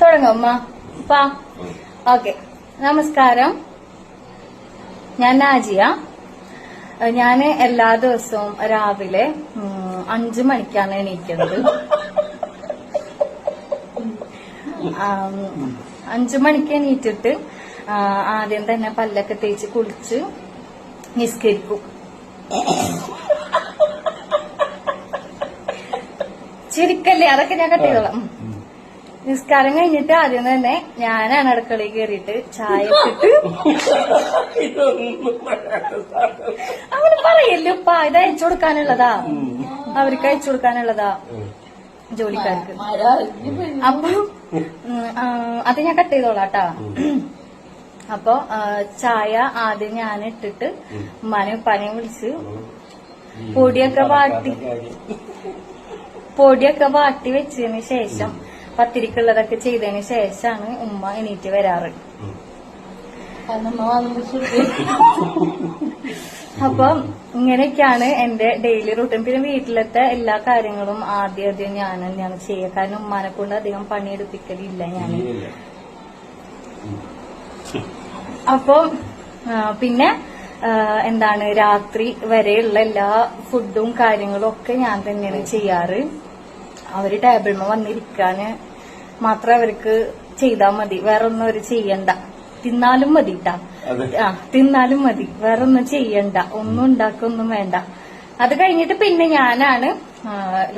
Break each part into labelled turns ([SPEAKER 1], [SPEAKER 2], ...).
[SPEAKER 1] തുടങ്ങും അമ്മ പാ ഓക്കെ. നമസ്കാരം. ഞാൻ നാജിയ. ഞാൻ എല്ലാ ദിവസവും രാവിലെ അഞ്ചു മണിക്കാണ് എണീക്കുന്നത്. അഞ്ചു മണിക്ക് എണീറ്റിട്ട് ആദ്യം തന്നെ പല്ലൊക്കെ തേച്ച് കുളിച്ച് നിസ്കരിക്കും. ചിരിക്കല്ലേ? അതൊക്കെ ഞാൻ കട്ട്. നിസ്കാരം കഴിഞ്ഞിട്ട് ആദ്യം തന്നെ ഞാനാണ് അടുക്കളയിൽ കയറിയിട്ട് ചായ അങ്ങനെ പറയല്ലോ ഉപ്പ ഇത് അയച്ചു കൊടുക്കാനുള്ളതാ. അവർക്ക് അയച്ചു കൊടുക്കാനുള്ളതാ ജോലിക്കാർക്ക്. അപ്പൊ അത് ഞാൻ കട്ട് ചെയ്തോളാട്ടാ. അപ്പൊ ചായ ആദ്യം ഞാൻ ഇട്ടിട്ട് ഉമ്മാനെയും ഉപ്പാനെയും വിളിച്ച് പൊടിയൊക്കെ വാട്ടി പൊടിയൊക്കെ വാട്ടി വെച്ചതിന് ശേഷം പത്തിരിക്കുള്ളതൊക്കെ ചെയ്തതിന് ശേഷമാണ് ഉമ്മ എണീറ്റ് വരാറ്. അപ്പം ഇങ്ങനെയൊക്കെയാണ് എന്റെ ഡെയിലി റൂട്ടീൻ പിന്നെ വീട്ടിലത്തെ എല്ലാ കാര്യങ്ങളും ആദ്യം ആദ്യം ഞാൻ തന്നെയാണ് ചെയ്യുക. കാരണം ഉമ്മാനെ കൊണ്ട് അധികം പണിയെടുപ്പിക്കലില്ല ഞാൻ. അപ്പം പിന്നെ എന്താണ് രാത്രി വരെയുള്ള എല്ലാ ഫുഡും കാര്യങ്ങളും ഒക്കെ ഞാൻ തന്നെയാണ് ചെയ്യാറ്. അവർ ടേബിൾമ വന്നിരിക്കാന് മാത്രം അവർക്ക് ചെയ്താൽ മതി. വേറെ ഒന്നും അവർ ചെയ്യണ്ട. തിന്നാലും മതി
[SPEAKER 2] കേട്ടാ.
[SPEAKER 1] ആ തിന്നാലും മതി. വേറെ ഒന്നും ചെയ്യണ്ട. ഒന്നും ഉണ്ടാക്കൊന്നും വേണ്ട. അത് കഴിഞ്ഞിട്ട് പിന്നെ ഞാനാണ്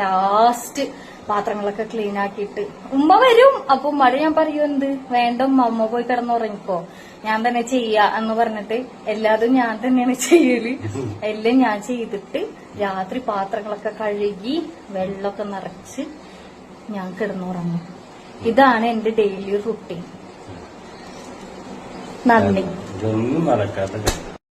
[SPEAKER 1] ലാസ്റ്റ് പാത്രങ്ങളൊക്കെ ക്ലീൻ ആക്കിയിട്ട്. ഉമ്മ വരും. അപ്പൊ ഉമ്മയോട് ഞാൻ പറയൂ എന്ത്? വേണ്ട ഉമ്മ ഉമ്മ പോയി കിടന്നുറങ്ങിക്കോ ഞാൻ തന്നെ ചെയ്യാ എന്ന് പറഞ്ഞിട്ട് എല്ലാതും ഞാൻ തന്നെയാണ് ചെയ്യൽ. എല്ലാം ഞാൻ ചെയ്തിട്ട് രാത്രി പാത്രങ്ങളൊക്കെ കഴുകി വെള്ളമൊക്കെ നിറച്ച് ഞാൻ കിടന്നുറങ്ങും ഇതാണ് എന്റെ ഡെയിലി റുട്ടീൻ നന്ദി
[SPEAKER 2] ഇതൊന്നും നടക്കാത്ത.